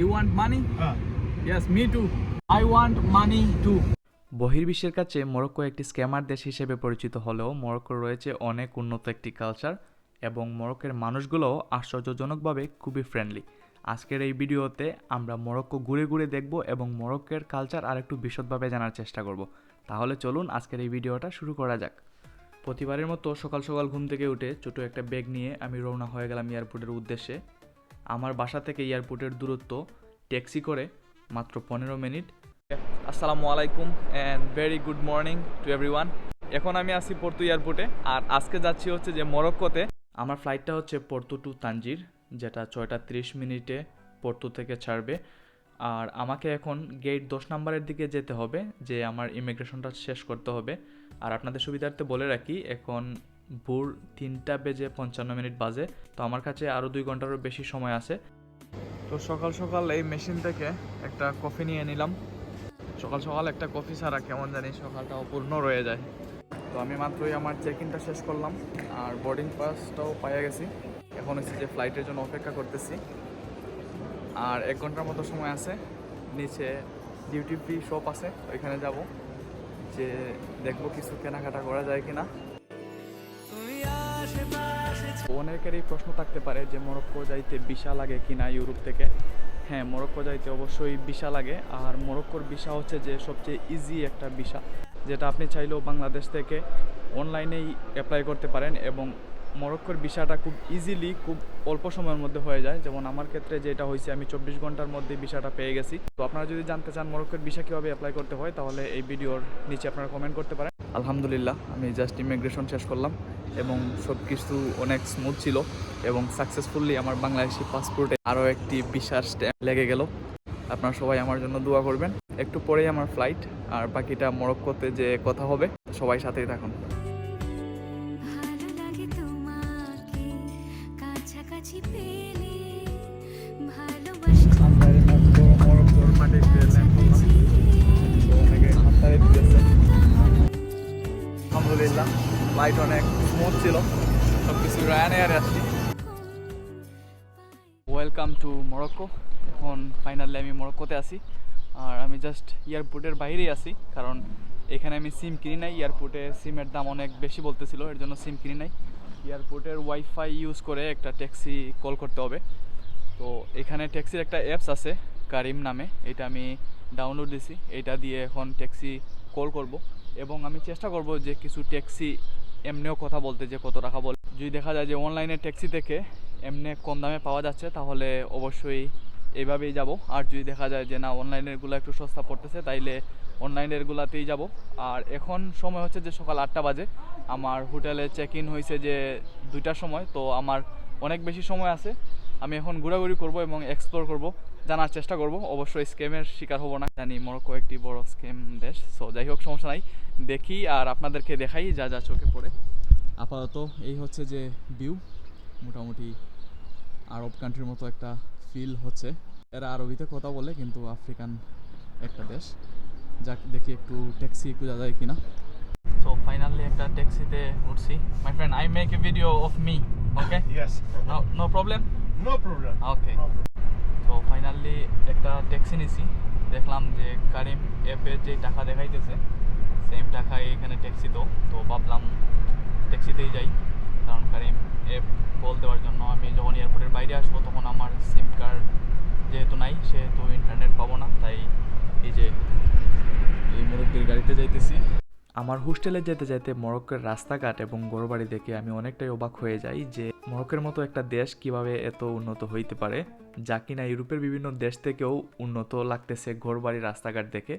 You want money? Ah. Me too I want money too বহির্বিশ্বের কাছে Morocco একটি scammer দেশ হিসেবে পরিচিত হলেও মরক্কোর রয়েছে অনেক উন্নত একটি কালচার এবং মরক্কের মানুষগুলোও আশ্চর্যজনকভাবে খুবই ফ্রেন্ডলি আজকের এই ভিডিওতে আমরা মরক্কো ঘুরে ঘুরে দেখব এবং মরক্কের কালচার আর একটু বিশদভাবে জানার চেষ্টা করব। তাহলে চলুন আজকের এই ভিডিওটা শুরু করা যাক। প্রতিবারের মতো সকাল সকাল ঘুম থেকে উঠে ছোট একটা ব্যাগ নিয়ে আমি রওনা হয়ে গেলাম এয়ারপোর্টের উদ্দেশ্যে। আমার বাসা থেকে এয়ারপোর্টের দূরত্ব, ট্যাক্সি করে মাত্র পনেরো মিনিট। আসসালামু আলাইকুম and very good morning to everyone এখন আমি আছি পর্তু এয়ারপোর্টে, আর আজকে যাচ্ছি হচ্ছে যে মরক্কোতে। আমার ফ্লাইটটা হচ্ছে পর্তু টু তানজির, যেটা ছয়টা তিরিশ মিনিটে পর্তু থেকে ছাড়বে। আর আমাকে এখন গেট দশ নাম্বারের দিকে যেতে হবে, যে আমার ইমিগ্রেশনটা শেষ করতে হবে। আর আপনাদের সুবিধার্থে বলে রাখি, এখন ভোর তিনটা বেজে পঞ্চান্ন মিনিট বাজে। তো আমার কাছে আরও দুই ঘন্টারও বেশি সময় আছে। তো সকাল সকাল এই মেশিন থেকে একটা কফি নিয়ে নিলাম। সকাল সকাল একটা কফি ছাড়া কেমন জানি সকালটা অপূর্ণ রয়ে যায়। তো আমি মাত্রই আমার চেক ইনটা শেষ করলাম আর বোর্ডিং পাসটাও পাইয়া গেছি। এখন হচ্ছে যে ফ্লাইটের জন্য অপেক্ষা করতেছি। আর এক ঘণ্টার মতো সময় আছে। নিচে ডিউটি ফ্রি শপ আছে, ওইখানে যাব। যে দেখব কিছু কেনাকাটা করা যায় কিনা। অনেকেরই প্রশ্ন থাকতে পারে যে মরক্কো যাইতে ভিসা লাগে কিনা ইউরোপ থেকে? হ্যাঁ মরক্কো যাইতে অবশ্যই ভিসা লাগে। আর মরক্কোর ভিসা হচ্ছে যে সবচেয়ে ইজি একটা ভিসা যেটা আপনি চাইলেও বাংলাদেশ থেকে অনলাইনেই অ্যাপ্লাই করতে পারেন এবং মরক্কোর ভিসাটা খুব ইজিলি খুব অল্প সময়ের মধ্যে হয়ে যায়। যেমন আমার ক্ষেত্রে যেটা হয়েছে, আমি চব্বিশ ঘণ্টার মধ্যে ভিসাটা পেয়ে গেছি। তো আপনারা যদি জানতে চান মরক্কোর ভিসা কীভাবে অ্যাপ্লাই করতে হয়, তাহলে এই ভিডিওর নিচে আপনারা কমেন্ট করতে পারেন। আলহামদুলিল্লাহ, আমি জাস্ট ইমিগ্রেশন শেষ করলাম। এবং সব কিছু অনেক স্মুথ ছিল এবং সাকসেসফুলি আমার বাংলাদেশি পাসপোর্টে আরও একটি বিশাল স্ট্যাম্প লেগে গেল। আপনারা সবাই আমার জন্য দোয়া করবেন। একটু পরেই আমার ফ্লাইট আর বাকিটা মরক্কোতে যে কথা হবে সবাই সাথেই থাকুন। আলহামদুলিল্লাহ ফ্লাইট অনেক স্মুথ সব কিছু রায়ান আসছি ওয়েলকাম টু মরক্কো এখন ফাইনালি আমি মরক্কোতে আছি। আর আমি জাস্ট এয়ারপোর্টের বাইরেই আছি, কারণ এখানে আমি সিম কিনি নাই। এয়ারপোর্টে সিমের দাম অনেক বেশি বলতেছিল, এর জন্য সিম কিনি নাই। এয়ারপোর্টের ওয়াইফাই ইউজ করে একটা ট্যাক্সি কল করতে হবে। তো এখানে ট্যাক্সির একটা অ্যাপস আছে কারিম নামে। এটা আমি ডাউনলোড দিছি। এটা দিয়ে এখন ট্যাক্সি কল করব। এবং আমি চেষ্টা করব যে কিছু ট্যাক্সি এমনিও কথা বলতে যে কত টাকা বল যদি দেখা যায় যে অনলাইনে ট্যাক্সি থেকে এমনি কম দামে পাওয়া যাচ্ছে, তাহলে অবশ্যই এইভাবেই যাব। আর যদি দেখা যায় যে না অনলাইনেরগুলো একটু সস্তা পড়তেছে, তাইলে অনলাইনেরগুলাতেই যাব। আর এখন সময় হচ্ছে যে সকাল আটটা বাজে। আমার হোটেলে চেক ইন হয়েছে যে দুইটার সময়, তো আমার অনেক বেশি সময় আছে। আমি এখন ঘোরাঘুরি করব এবং এক্সপ্লোর করব, জানার চেষ্টা করব। অবশ্যই স্ক্যামের শিকার হব না। জানি মরক্কো একটি বড় স্ক্যাম দেশ সো যাই হোক, সমস্যা নাই। দেখি আর আপনাদেরকে দেখাই যা যা চোখে পড়ে। আপাতত এই হচ্ছে যে ভিউ মোটামুটি আরব কান্ট্রির মতো একটা ফিল হচ্ছে। এরা আরবিতে কথা বলে কিন্তু আফ্রিকান একটা দেশ। যাক দেখি একটু ট্যাক্সি একটু খোঁজা যায় কিনা। সো ফাইনালি একটা ট্যাক্সিতে উঠছি। My friend I make a video of me okay Yes. No no problem No problem. Okay. তো ফাইনালি একটা ট্যাক্সি নিছি। দেখলাম যে কারিম অ্যাপে যে টাকা দেখাইতেছে সেম টাকায় এখানে ট্যাক্সি তো তো ভাবলাম ট্যাক্সিতেই যাই। কারণ কারিম অ্যাপ কল দেওয়ার জন্য আমি যখন এয়ারপোর্টের বাইরে আসব তখন আমার সিম কার্ড যেহেতু নাই, সেহেতু ইন্টারনেট পাবো না, তাই এই যে এই মুরব্বীর গাড়িতে যাইতেছি। আমার হোস্টেলে যেতে যেতে মরক্কোর রাস্তাঘাট এবং ঘরবাড়ি দেখে আমি অনেকটাই অবাক হয়ে যাই যে মরক্কোর মতো একটা দেশ কীভাবে এত উন্নত হইতে পারে, যা কিনা ইউরোপের বিভিন্ন দেশ থেকেও উন্নত লাগতেছে ঘরবাড়ি রাস্তাঘাট দেখে।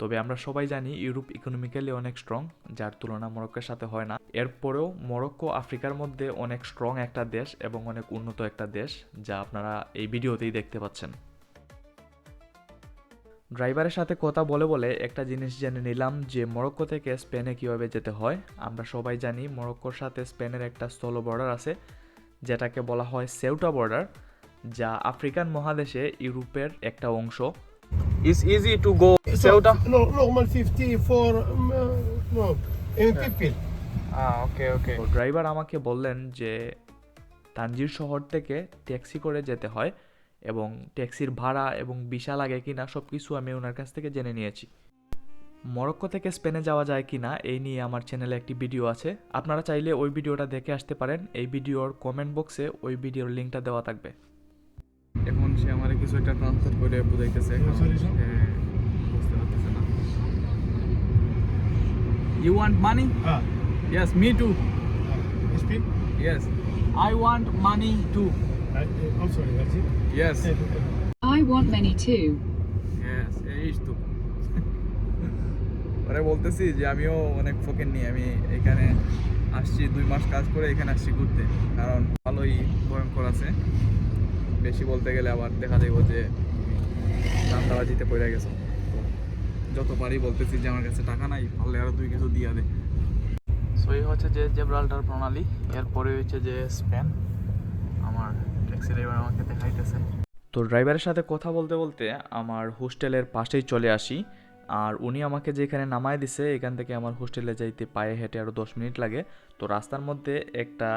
তবে আমরা সবাই জানি ইউরোপ ইকোনমিক্যালি অনেক স্ট্রং যার তুলনা মরক্কোর সাথে হয় না। এরপরেও মরক্কো আফ্রিকার মধ্যে অনেক স্ট্রং একটা দেশ এবং অনেক উন্নত একটা দেশ, যা আপনারা এই ভিডিওতেই দেখতে পাচ্ছেন। ড্রাইভারের সাথে কথা বলে বলে একটা জিনিস জেনে নিলাম যে মরক্কো থেকে স্পেনে কীভাবে যেতে হয়। আমরা সবাই জানি মরক্কোর সাথে স্পেনের একটা স্থল বর্ডার আছে, যেটাকে বলা হয় সেউটা বর্ডার যা আফ্রিকান মহাদেশে ইউরোপের একটা অংশ। ইজ ইজি টু গো সেউটা No, normal 50 for um, uh, no, in people. Okay okay driver আমাকে বললেন যে তানজির শহর থেকে ট্যাক্সি করে যেতে হয় এবং ট্যাক্সির ভাড়া এবং বিশা লাগে কিনা সব কিছু আমি ওনার কাছ থেকে জেনে নিয়েছি। মরক্কো থেকে স্পেনে যাওয়া যায় কিনা এই নিয়ে আমার চ্যানেলে একটি ভিডিও আছে। আপনারা চাইলে ওই ভিডিওটা দেখে আসতে পারেন। এই ভিডিওর কমেন্ট বক্সে ওই ভিডিওর লিঙ্কটা দেওয়া থাকবে। এখন সে আমার কিছু একটা ট্রান্সফার করে বুঝাইতেছে? সে বুঝতে পারতেছে না। You want money yes me too yes I want money too I, I'm sorry, that's it. Yes I want many too. Yes এই তো ওরে বলতেছি যে আমিও অনেক ফকের নিয়ে আমি এখানে আসছি দুই মাস কাজ করে এখানে আসছি ঘুরতে। কারণ ভালোই ভয়ঙ্কর আছে। বেশি বলতে গেলে আবার দেখা যাইব যে চান্দাবাজিতে পড়ে গেছে। যত পারি বলতেছি যে আমার কাছে টাকা নাই, পারলে আরও দুই কিছু দিয়া দে। সো এই হচ্ছে যে জেব্রাল্টার প্রণালী, এরপরে হচ্ছে যে স্পেন। আমার ট্যাক্সি ড্রাইভার আমাকে দেখাইতেছে। তো ড্রাইভারের সাথে কথা বলতে বলতে আমার হোস্টেলের পাশেই চলে আসি, আর উনি আমাকে যেখানে নামায় দিছে, এখান থেকে আমার হোস্টেলে যাইতে পায়ে হেঁটে আরও দশ মিনিট লাগে। তো রাস্তার মধ্যে একটা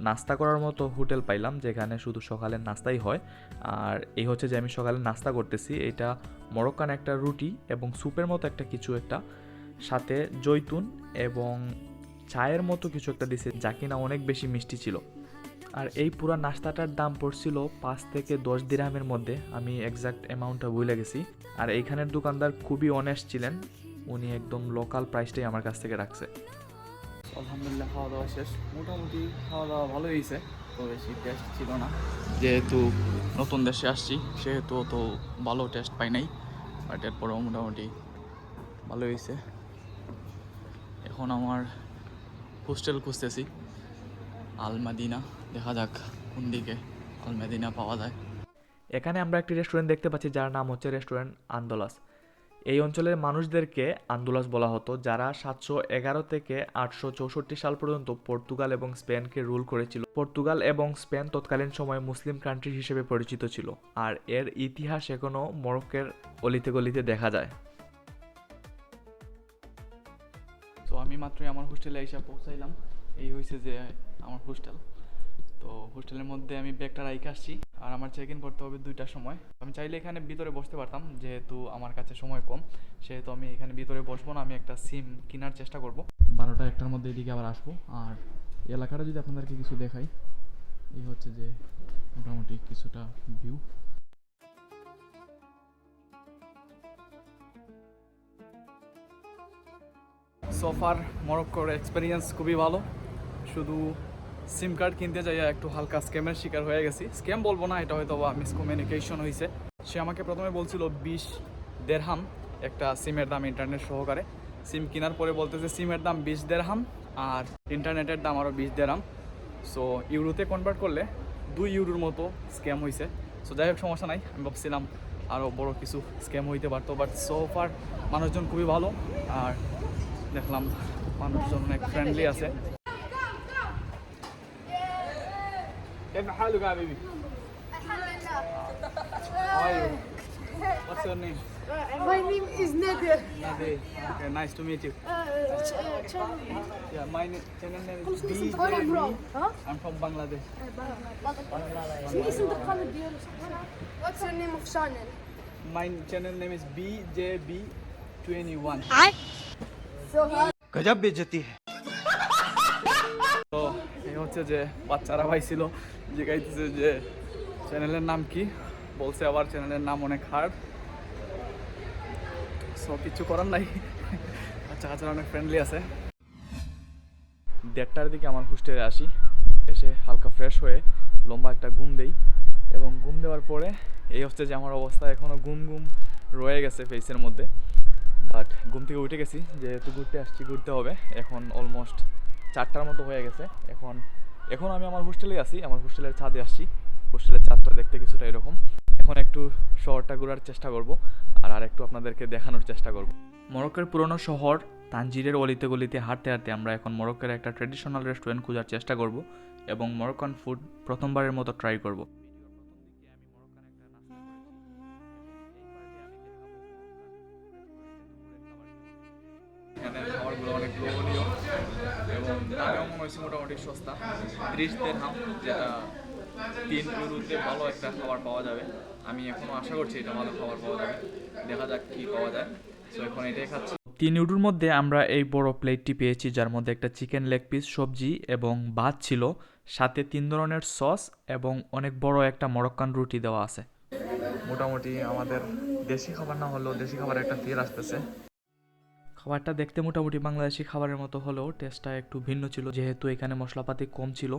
নাস্তা করার মতো হোটেল পাইলাম, যেখানে শুধু সকালের নাস্তাই হয়। আর এই হচ্ছে যে আমি সকালে নাস্তা করতেছি, এটা মরক্কান একটা রুটি এবং স্যুপের মতো একটা কিছু একটা, সাথে জৈতুন এবং চায়ের মতো কিছু একটা দিছে, যা কিনা অনেক বেশি মিষ্টি ছিল। আর এই পুরো নাস্তাটার দাম পড়ছিল পাঁচ থেকে দশ দিরহামের মধ্যে, আমি এক্সাক্ট অ্যামাউন্টটা ভুলে গেছি। আর এইখানের দোকানদার খুবই অনেস্ট ছিলেন, উনি একদম লোকাল প্রাইসটাই আমার কাছ থেকে রাখছে। আলহামদুলিল্লাহ খাওয়া দাওয়া শেষ। মোটামুটি খাওয়া দাওয়া ভালো হয়েছে তো বেশি টেস্ট ছিল না। যেহেতু নতুন দেশে আসছি, সেহেতু তো ভালো টেস্ট পাই নাই বাট এরপরেও মোটামুটি ভালো হয়েছে। এখন আমার হোস্টেল খুঁজতেছি, আলমাদিনা। দেখা যাক কোন দিকে আলমাদিনা পাওয়া যায়। এখানে আমরা একটি রেস্টুরেন্ট দেখতে পাচ্ছি, যার নাম হচ্ছে রেস্টুরেন্ট আন্দোলাস। এই অঞ্চলের মানুষদেরকে আন্দোলাস বলা হতো, যারা সাতশো এগারো থেকে আটশো চৌষট্টি সাল পর্যন্ত পর্তুগাল এবং স্পেনকে রুল করেছিল। পর্তুগাল এবং স্পেন তৎকালীন সময়ে মুসলিম কান্ট্রি হিসেবে পরিচিত ছিল, আর এর ইতিহাস এখনও মরক্কের অলিতে গলিতে দেখা যায়। তো আমি মাত্রই আমার হোস্টেলে এসে পৌঁছাইলাম। এই হয়েছে যে আমার হোস্টেল তো হোস্টেলের মধ্যে আমি ব্যাগটা রাইকে আসছি। আর আমার চেক ইন করতে হবে দুইটার সময়। আমি চাইলে এখানে ভিতরে বসতে পারতাম, যেহেতু আমার কাছে সময় কম। সেহেতু আমি এখানে ভিতরে বসবো না, আমি একটা সিম কেনার চেষ্টা করব। বারোটা একটার মধ্যে এদিকে আবার আসব। আর এলাকাটা যদি আপনাদেরকে কিছু দেখাই, এই হচ্ছে যে মোটামুটি কিছুটা ভিউ সোফার মরক্কোর এক্সপিরিয়েন্স খুবই ভালো। শুধু সিম কার্ড কিনতে যাইয়া একটু হালকা স্ক্যামের শিকার হয়ে গেছি। স্ক্যাম বলব না, এটা হয়তো বা মিসকমিউনিকেশন হয়েছে সে আমাকে প্রথমে বলছিল বিশ দেড়হাম একটা সিমের দাম ইন্টারনেট সহকারে। সিম কেনার পরে বলতেছে সিমের দাম বিশ দেড়হাম আর ইন্টারনেটের দাম আরও বিশ দেড়হাম। সো ইউরোতে কনভার্ট করলে দুই ইউরোর মতো স্ক্যাম হয়েছে সো যাই হোক, সমস্যা নাই, আমি ভাবছিলাম আরও বড় কিছু স্ক্যাম হইতে পারতো বাট সোফার মানুষজন খুবই ভালো। আর দেখলাম মানুষজন অনেক ফ্রেন্ডলি আছে। كيف حالك يا بيبي؟ الحمد لله. What's your name? My name is Nadir. Nadir. Okay, nice to meet you. Uh, uh. uh yeah, my na- channel name is B. Where are you from? Huh? I'm from Bangladesh. She is in the color What's your name of channel? My channel name is BJB21. So uh, he So হচ্ছে যে বাচ্চারা ভাই ছিল যে চ্যানেলের নাম কি? বলছে আবার চ্যানেলের নাম অনেক হার্ড সো কিছু করার নাই। আচ্ছা আচ্ছা অনেক ফ্রেন্ডলি আছে। দেড়টার দিকে আমার হোস্টেলে আসি। এসে হালকা ফ্রেশ হয়ে লম্বা একটা ঘুম দেই। এবং ঘুম দেওয়ার পরে এই হচ্ছে যে আমার অবস্থা এখনও ঘুম ঘুম রয়ে গেছে ফেসের মধ্যে। বাট ঘুম থেকে উঠে গেছি, যেহেতু ঘুরতে আসছি, ঘুরতে হবে। এখন অলমোস্ট চারটার মতো হয়ে গেছে। এখন এখন আমি আমার হোস্টেলে আছি, আমার হোস্টেলের ছাদে আসছি। হোস্টেলের ছাদটা দেখতে কিছুটা এরকম। এখন একটু শহরটা ঘোরার চেষ্টা করব আর আর একটু আপনাদেরকে দেখানোর চেষ্টা করব। মরক্কোর পুরনো শহর তানজিরের অলিতে গলিতে হাঁটতে হাঁটতে আমরা এখন মরক্কোর একটা ট্রেডিশনাল রেস্টুরেন্ট খোঁজার চেষ্টা করব এবং মরক্কান ফুড প্রথমবারের মতো ট্রাই করব। এখানে খাবারগুলো অনেক লোভনীয়। এবং দামেও মনে হচ্ছে মোটামুটি সস্তা ত্রিশ দেড়হাম যেটা তিন ইউরোতে ভালো একটা খাবার পাওয়া যাবে। আমি এখনও আশা করছি এটা ভালো খাবার পাওয়া যাবে। দেখা যাক কি পাওয়া যায়। তো এখন এটাই খাচ্ছি। তিন ইউরোর মধ্যে আমরা এই বড় প্লেটটি পেয়েছি, যার মধ্যে একটা চিকেন লেগ পিস, সবজি এবং ভাত ছিল। সাথে তিন ধরনের সস এবং অনেক বড় একটা মরক্কান রুটি দেওয়া আছে। মোটামুটি আমাদের দেশি খাবার না হলেও দেশি খাবারের একটা ফির আসতেছে। খাবারটা দেখতে মোটামুটি বাংলাদেশি খাবারের মতো হলেও টেস্টটা একটু ভিন্ন ছিল, যেহেতু এখানে মশলাপাতি কম ছিল।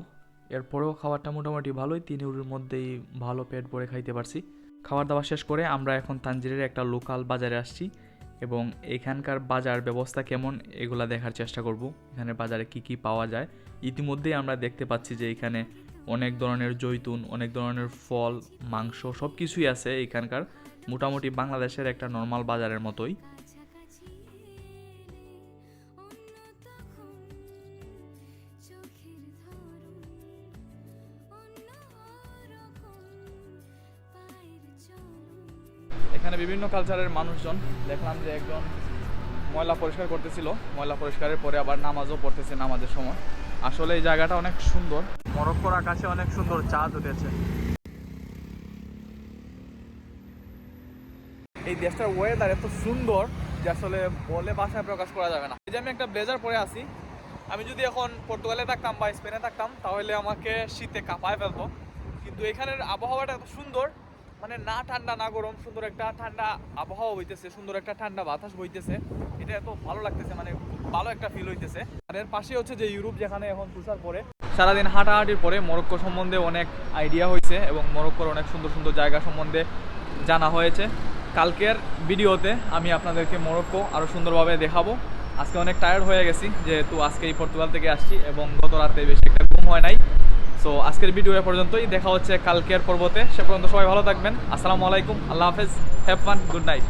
এরপরেও খাবারটা মোটামুটি ভালোই, তিন ইউরোর মধ্যেই ভালো পেট ভরে খাইতে পারছি। খাবার দাবার শেষ করে আমরা এখন তানজিরের একটা লোকাল বাজারে আসছি এবং এখানকার বাজার ব্যবস্থা কেমন এগুলা দেখার চেষ্টা করব। এখানে বাজারে কি কি পাওয়া যায়। ইতিমধ্যেই আমরা দেখতে পাচ্ছি যে এখানে অনেক ধরনের জৈতুন, অনেক ধরনের ফল, মাংস সব কিছুই আছে এখানকার। মোটামুটি বাংলাদেশের একটা নর্মাল বাজারের মতোই। এখানে বিভিন্ন কালচারের মানুষজন, দেখলাম যে একজন ময়লা পরিষ্কার করতেছিল। ময়লা পরিষ্কারের পরে আবার নামাজও পড়তেছে নামাজের সময়। আসলে এই জায়গাটা অনেক সুন্দর। মরক্কোর আকাশে অনেক সুন্দর চাঁদ উঠেছে। এই দেশটার ওয়েদার এত সুন্দর যে আসলে বলে ভাষায় প্রকাশ করা যাবে না। এই যে আমি একটা ব্লেজার পরে আছি, আমি যদি এখন পর্তুগালে থাকতাম বা স্পেনে থাকতাম, তাহলে আমাকে শীতে কাঁপায় ফেলতো। কিন্তু এখানের আবহাওয়াটা এত সুন্দর মানে না ঠান্ডা, না গরম, সুন্দর একটা ঠান্ডা আবহাওয়া হইতেছে সুন্দর একটা ঠান্ডা বাতাস বইতেছে। এটা এত ভালো লাগতেছে মানে ভালো একটা ফিল হইতেছে। আর এর পাশে হচ্ছে যে ইউরোপ, যেখানে এখন তুষার পরে সারাদিন হাঁটাহাঁটির পরে মরক্কো সম্বন্ধে অনেক আইডিয়া হয়েছে এবং মরক্কোর অনেক সুন্দর সুন্দর জায়গা সম্বন্ধে জানা হয়েছে। কালকের ভিডিওতে আমি আপনাদেরকে মরক্কো আরও সুন্দরভাবে দেখাবো। আজকে অনেক টায়ার্ড হয়ে গেছি, যেহেতু আজকে এই পর্তুগাল থেকে আসছি এবং গত রাতে বেশি একটা ঘুম হয় নাই। সো আজকের ভিডিও এ পর্যন্তই। দেখা হচ্ছে কালকের পর্বতে। সে পর্যন্ত সবাই ভালো থাকবেন। আসসালামু আলাইকুম। আল্লাহ হাফেজ। Have fun good night